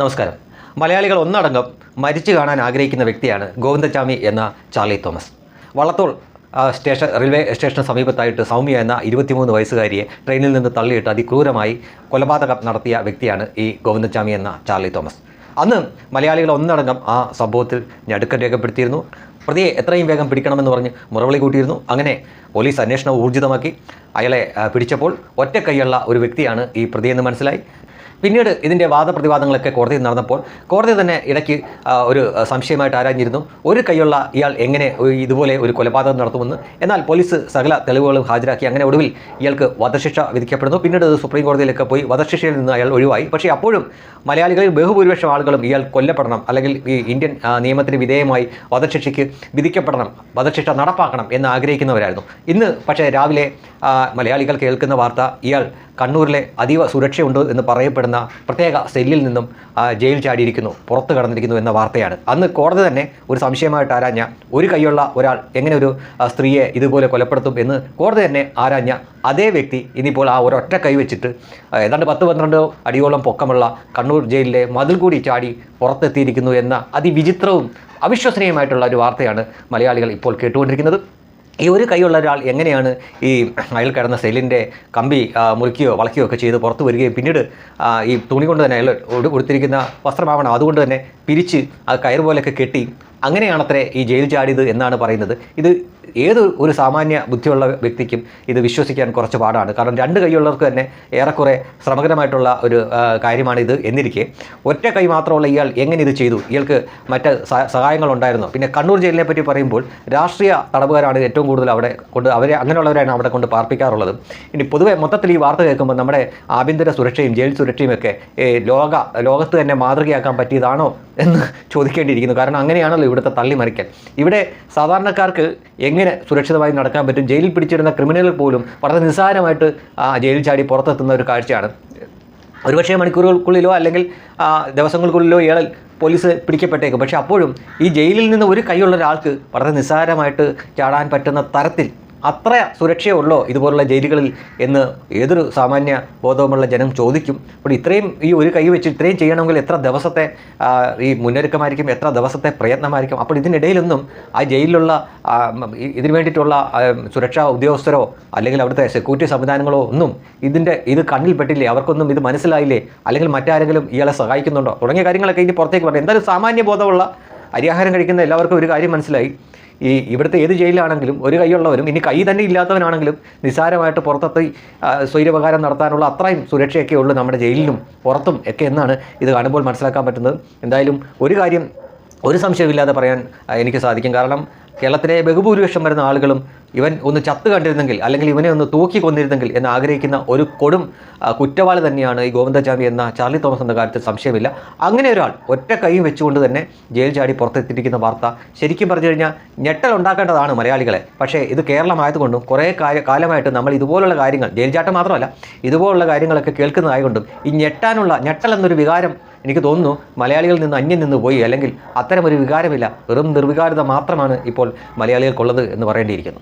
നമസ്കാരം. മലയാളികൾ ഒന്നടങ്കം മരിച്ചു കാണാൻ ആഗ്രഹിക്കുന്ന വ്യക്തിയാണ് ഗോവിന്ദചാമി എന്ന Charlie Thomas. Vallathol station railway സ്റ്റേഷന് സമീപത്തായിട്ട് സൗമ്യ എന്ന ഇരുപത്തിമൂന്ന് വയസ്സുകാരിയെ ട്രെയിനിൽ നിന്ന് തള്ളിയിട്ട് അതിക്രൂരമായി കൊലപാതകം നടത്തിയ വ്യക്തിയാണ് ഈ ഗോവിന്ദചാമി എന്ന ചാർലി തോമസ്. അന്ന് മലയാളികൾ ഒന്നടങ്കം ആ സംഭവത്തിൽ ഞടുക്കം രേഖപ്പെടുത്തിയിരുന്നു. പ്രതിയെ എത്രയും വേഗം പിടിക്കണമെന്ന് പറഞ്ഞ് മുറവിളി കൂട്ടിയിരുന്നു. അങ്ങനെ പോലീസ് അന്വേഷണം ഊർജിതമാക്കി. അയാളെ പിടിച്ചപ്പോൾ ഒറ്റക്കൈയുള്ള ഒരു വ്യക്തിയാണ് ഈ പ്രതിയെന്ന് മനസ്സിലായി. പിന്നീട് ഇതിന്റെ വാദപ്രതിവാദങ്ങളൊക്കെ കോടതിയിൽ നടന്നപ്പോൾ കോടതി തന്നെ ഇടയ്ക്ക് ഒരു സംശയമായിട്ട് ആരാഞ്ഞിരുന്നു. ഒരു കൈയുള്ള ഇയാൾ എങ്ങനെ ഇതുപോലെ ഒരു കൊലപാതകം നടത്തുമെന്ന്. എന്നാൽ പോലീസ് സകല തെളിവുകളും ഹാജരാക്കി അങ്ങനെ ഒടുവിൽ ഇയാൾക്ക് വധശിക്ഷ വിധിക്കപ്പെടുന്നു. പിന്നീട് സുപ്രീം കോടതിയിലൊക്കെ പോയി വധശിക്ഷയിൽ നിന്ന് അയാൾ ഒഴിവായി. പക്ഷേ അപ്പോഴും മലയാളികളിൽ ബഹുഭൂരിപക്ഷം ആളുകളും ഇയാൾ കൊല്ലപ്പെടണം അല്ലെങ്കിൽ ഈ ഇന്ത്യൻ നിയമത്തിന് വിധേയമായി വധശിക്ഷയ്ക്ക് വിധിക്കപ്പെടണം വധശിക്ഷ നടപ്പാക്കണം എന്ന് ആഗ്രഹിക്കുന്നവരായിരുന്നു. ഇന്ന് പക്ഷേ രാവിലെ മലയാളികൾ കേൾക്കുന്ന വാർത്ത ഇയാൾ കണ്ണൂരിലെ അതീവ സുരക്ഷയുണ്ട് എന്ന് പറയപ്പെടുന്ന പ്രത്യേക സെല്ലിൽ നിന്നും ജയിൽ ചാടിയിരിക്കുന്നു പുറത്തു കടന്നിരിക്കുന്നു എന്ന വാർത്തയാണ്. അന്ന് കോടതി തന്നെ ഒരു സംശയമായിട്ട് ആരാഞ്ഞ ഒരു കൈയുള്ള ഒരാൾ എങ്ങനെ ഒരു സ്ത്രീയെ ഇതുപോലെ കൊലപ്പെടുത്തും എന്ന് കോടതി തന്നെ ആരാഞ്ഞ അതേ വ്യക്തി ഇനിയിപ്പോൾ ആ ഒരൊറ്റ കൈ വെച്ചിട്ട് ഏതാണ്ട് പത്ത് പന്ത്രണ്ട് അടിയോളം പൊക്കമുള്ള കണ്ണൂർ ജയിലിലെ മതിൽ കൂടി ചാടി പുറത്തെത്തിയിരിക്കുന്നു എന്ന അതിവിചിത്രവും അവിശ്വസനീയമായിട്ടുള്ള ഒരു വാർത്തയാണ് മലയാളികൾ ഇപ്പോൾ കേട്ടുകൊണ്ടിരിക്കുന്നത്. ഈ ഒരു കൈയുള്ള ഒരാൾ എങ്ങനെയാണ് ഈ അയാൾ കിടന്ന സെല്ലിന്റെ കമ്പി മുറിക്കുകയോ വളയ്ക്കുകയോ ഒക്കെ ചെയ്ത് പുറത്ത് വരികയും പിന്നീട് ഈ തുണി കൊണ്ട് തന്നെ അയാൾ കൊടുത്തിരിക്കുന്ന വസ്ത്രമാവണം അതുകൊണ്ട് തന്നെ പിരിച്ച് ആ കയർ പോലെയൊക്കെ കെട്ടി അങ്ങനെയാണത്രേ ഈ ജയിൽ ചാടിയത് എന്നാണ് പറയുന്നത്. ഇത് ഏത് ഒരു സാമാന്യ ബുദ്ധിയുള്ള വ്യക്തിക്കും ഇത് വിശ്വസിക്കാൻ കുറച്ച് പാടാണ്. കാരണം രണ്ട് കൈയുള്ളവർക്ക് തന്നെ ഏറെക്കുറെ ശ്രമകരമായിട്ടുള്ള ഒരു കാര്യമാണിത് എന്നിരിക്കെ. ഒറ്റ കൈ മാത്രമുള്ള ഇയാൾ എങ്ങനെ ഇത് ചെയ്തു? ഇയാൾക്ക് മറ്റ് സഹായങ്ങളുണ്ടായിരുന്നു. പിന്നെ കണ്ണൂർ ജയിലിനെ പറ്റി പറയുമ്പോൾ രാഷ്ട്രീയ തടവുകാരാണ് ഏറ്റവും കൂടുതൽ അവിടെ കൊണ്ട് അവരെ അങ്ങനെയുള്ളവരാണ് അവിടെ കൊണ്ട് പാർപ്പിക്കാറുള്ളത്. ഇനി പൊതുവെ മൊത്തത്തിൽ ഈ വാർത്ത കേൾക്കുമ്പോൾ നമ്മുടെ ആഭ്യന്തര സുരക്ഷയും ജയിൽ സുരക്ഷയും ഒക്കെ ലോക ലോകത്ത് തന്നെ മാതൃകയാക്കാൻ പറ്റിയതാണോ എന്ന് ചോദിക്കേണ്ടിയിരിക്കുന്നു. കാരണം അങ്ങനെയാണല്ലോ ഇവിടുത്തെ തള്ളിമറിക്കൽ. ഇവിടെ സാധാരണക്കാർക്ക് എങ്ങനെ സുരക്ഷിതമായി നടക്കാൻ പറ്റും? ജയിലിൽ പിടിച്ചിരുന്ന ക്രിമിനലുകൾ പോലും വളരെ നിസ്സാരമായിട്ട് ജയിലിൽ ചാടി പുറത്തെത്തുന്ന ഒരു കാഴ്ചയാണ്. ഒരുപക്ഷേ മണിക്കൂറുകൾക്കുള്ളിലോ അല്ലെങ്കിൽ ദിവസങ്ങൾക്കുള്ളിലോ ഇയാൾ പോലീസ് പിടിക്കപ്പെട്ടേക്കും. പക്ഷേ അപ്പോഴും ഈ ജയിലിൽ നിന്ന് ഒരു കൈയുള്ള ഒരാൾക്ക് വളരെ നിസ്സാരമായിട്ട് ചാടാൻ പറ്റുന്ന തരത്തിൽ അത്ര സുരക്ഷയുള്ളോ ഇതുപോലുള്ള ജയിലുകളിൽ എന്ന് ഏതൊരു സാമാന്യ ബോധവുമുള്ള ജനം ചോദിക്കും. അപ്പോൾ ഇത്രയും ഈ ഒരു കൈ വെച്ച് ഇത്രയും ചെയ്യണമെങ്കിൽ എത്ര ദിവസത്തെ ഈ മുന്നൊരുക്കമായിരിക്കും എത്ര ദിവസത്തെ പ്രയത്നമായിരിക്കും. അപ്പോൾ ഇതിനിടയിലൊന്നും ആ ജയിലിലുള്ള ഇതിനു വേണ്ടിയിട്ടുള്ള സുരക്ഷാ ഉദ്യോഗസ്ഥരോ അല്ലെങ്കിൽ അവിടുത്തെ സെക്യൂരിറ്റി സംവിധാനങ്ങളോ ഒന്നും ഇതിന്റെ ഇത് കണ്ണിൽപ്പെട്ടില്ലേ അവർക്കൊന്നും ഇത് മനസ്സിലായില്ലേ അല്ലെങ്കിൽ മറ്റാരെങ്കിലും ഇയാളെ സഹായിക്കുന്നുണ്ടോ തുടങ്ങിയ കാര്യങ്ങളൊക്കെ ഇനി പുറത്തേക്ക് പറഞ്ഞു എന്തായാലും സാമാന്യ ബോധമുള്ള അരിയാഹാരം കഴിക്കുന്ന എല്ലാവർക്കും ഒരു കാര്യം മനസ്സിലായി. ഈ ഇവിടുത്തെ ഏത് ജയിലിലാണെങ്കിലും ഒരു കൈയുള്ളവരും ഇനി കൈ തന്നെ ഇല്ലാത്തവനാണെങ്കിലും നിസ്സാരമായിട്ട് പുറത്തെത്തി സ്വൈരപകാരം നടത്താനുള്ള അത്രയും സുരക്ഷയൊക്കെ ഉള്ളൂ നമ്മുടെ ജയിലിലും പുറത്തും ഒക്കെ എന്നാണ് ഇത് കാണുമ്പോൾ മനസ്സിലാക്കാൻ പറ്റുന്നത്. എന്തായാലും ഒരു കാര്യം ഒരു സംശയമില്ലാതെ പറയാൻ എനിക്ക് സാധിക്കും. കാരണം കേരളത്തിലെ ബഹുഭൂരിപക്ഷം വരുന്ന ആളുകളും ഇവൻ ഒന്ന് ചത്ത് കണ്ടിരുന്നെങ്കിൽ അല്ലെങ്കിൽ ഇവനെ ഒന്ന് തൂക്കി കൊന്നിരുന്നെങ്കിൽ എന്ന് ആഗ്രഹിക്കുന്ന ഒരു കൊടും കുറ്റവാളി തന്നെയാണ് ഈ ഗോവിന്ദചാമി എന്ന ചാർലി തോമസ് എന്ന കാര്യത്തിൽ സംശയമില്ല. അങ്ങനെ ഒരാൾ ഒറ്റ കൈയും വെച്ചുകൊണ്ട് തന്നെ ജയിൽ ചാടി പുറത്തെത്തിയിരിക്കുന്ന വാർത്ത ശരിക്കും പറഞ്ഞു കഴിഞ്ഞാൽ ഞെട്ടൽ ഉണ്ടാക്കേണ്ടതാണ് മലയാളികളെ. പക്ഷേ ഇത് കേരളമായതുകൊണ്ടും കുറേ കാലമായിട്ട് നമ്മൾ ഇതുപോലുള്ള കാര്യങ്ങൾ ജയിൽ ചാട്ടം മാത്രമല്ല ഇതുപോലുള്ള കാര്യങ്ങളൊക്കെ കേൾക്കുന്നതായതുകൊണ്ടും ഈ ഞെട്ടാനുള്ള ഞെട്ടൽ എന്നൊരു വികാരം എനിക്ക് തോന്നുന്നു മലയാളികളിൽ നിന്ന് അന്യം നിന്ന് പോയി അല്ലെങ്കിൽ അത്തരമൊരു വികാരമില്ല വെറും നിർവികാരത മാത്രമാണ് ഇപ്പോൾ മലയാളികൾക്കുള്ളത് എന്ന് പറയേണ്ടിയിരിക്കുന്നു.